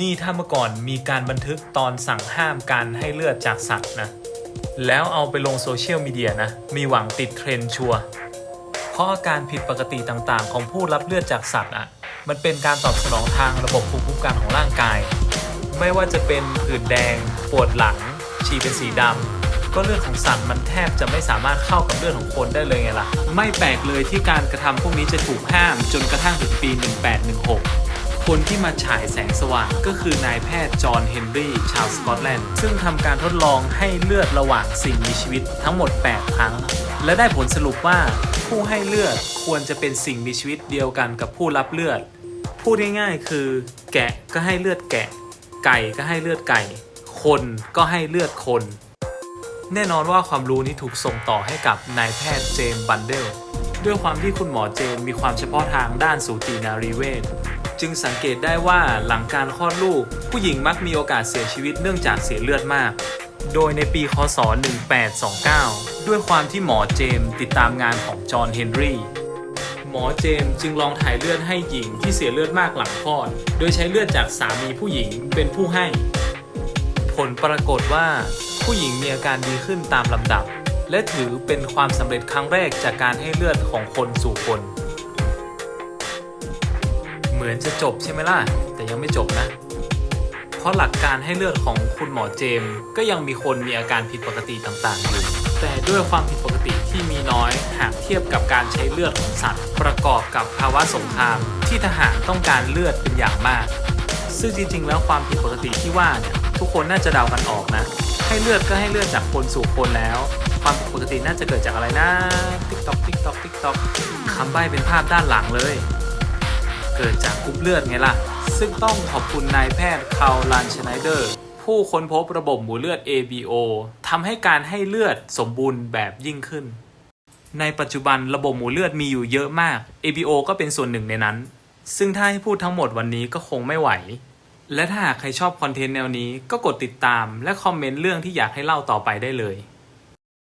นี่ถ้าเมื่อก่อนมีการบันทึกตอนสั่งห้ามการให้เลือดจากสัตว์นะ แล้วเอาไปลงโซเชียลมีเดียนะ มีหวังติดเทรนด์ชัวร์เพราะอาการผิดปกติต่างๆ ของผู้รับเลือดจากสัตว์อะ มันเป็นการตอบสนองทางระบบภูมิคุ้มกันของร่างกาย ไม่ว่าจะเป็นผื่นแดง ปวดหลัง ฉี่เป็นสีดำก็เลือดของสัตว์มันแทบจะไม่สามารถเข้ากับเลือดของคนได้เลยไงล่ะ ไม่แปลกเลยที่การกระทำพวกนี้จะถูกห้ามจนกระทั่งถึงปี 1816 คนที่มาฉายแสงสว่างก็คือนายแพทย์จอห์นเฮนรี่ชาวสกอตแลนด์ ซึ่งทำการทดลองให้เลือดระหว่างสิ่งมีชีวิตทั้งหมด 8 ครั้ง และได้ผลสรุปว่าผู้ให้เลือดควรจะเป็นสิ่งมีชีวิตเดียวกันกับผู้รับเลือด พูดง่ายๆคือ แกะก็ให้เลือดแกะ ไก่ก็ให้เลือดไก่ คนก็ให้เลือดคน แน่นอนว่าความรู้นี้ถูกส่งต่อให้กับนายแพทย์เจมส์บันเดลด้วยความที่คุณหมอเจมส์มีความเฉพาะทางด้านสูตินารีเวช จึงสังเกตได้ว่าหลังการคลอดลูก ผู้หญิงมักมีโอกาสเสียชีวิตเนื่องจากเสียเลือดมาก โดยในปีคศ 1829 ด้วยความที่หมอเจมส์ติดตามงานของจอห์นเฮนรี่หมอเจมส์จึงลองถ่ายเลือดให้หญิงที่เสียเลือดมากหลังคลอด โดยใช้เลือดจากสามีผู้หญิงเป็นผู้ให้ ผลปรากฏว่า ผู้หญิงมีอาการดีขึ้นตามลำดับ และถือเป็นความสำเร็จครั้งแรกจากการให้เลือดของคนสู่คน เหมือนจะจบใช่ไหมล่ะ แต่ยังไม่จบนะ เพราะหลักการให้เลือดของคุณหมอเจมส์ก็ยังมีคนมีอาการผิดปกติต่างๆอยู่ แต่ด้วยความผิดปกติที่มีน้อยหากเทียบกับการใช้เลือดของสัตว์ ประกอบกับภาวะสงคราม ที่ทหารต้องการเลือดเป็นอย่างมาก ซึ่งจริงๆ แล้วความผิดปกติที่ว่าเนี่ยทุกคนน่าจะเดากันออกนะ ให้เลือดก็ให้เลือดจากคนสู่คนแล้ว ความผิดปกติน่าจะเกิดจากอะไรนะติ๊กต็อกติ๊กต็อกติ๊กต็อกคำใบ้เป็นภาพด้านหลังเลย เกิดจากกรุ๊ปเลือดไงล่ะ ซึ่งต้องขอบคุณนายแพทย์คาร์ลันชไนเดอร์ ผู้ค้นพบระบบหมู่เลือด ABO ทำให้การให้เลือดสมบูรณ์แบบยิ่งขึ้น ในปัจจุบันระบบหมู่เลือดมีอยู่เยอะมาก ABO ก็เป็นส่วนหนึ่งในนั้น ซึ่งถ้าให้พูดทั้งหมดวันนี้ก็คงไม่ไหว และถ้าหากใครชอบคอนเทนต์แนวนี้ก็กดติดตามและคอมเมนต์เรื่องที่อยากให้เล่าต่อไปได้เลย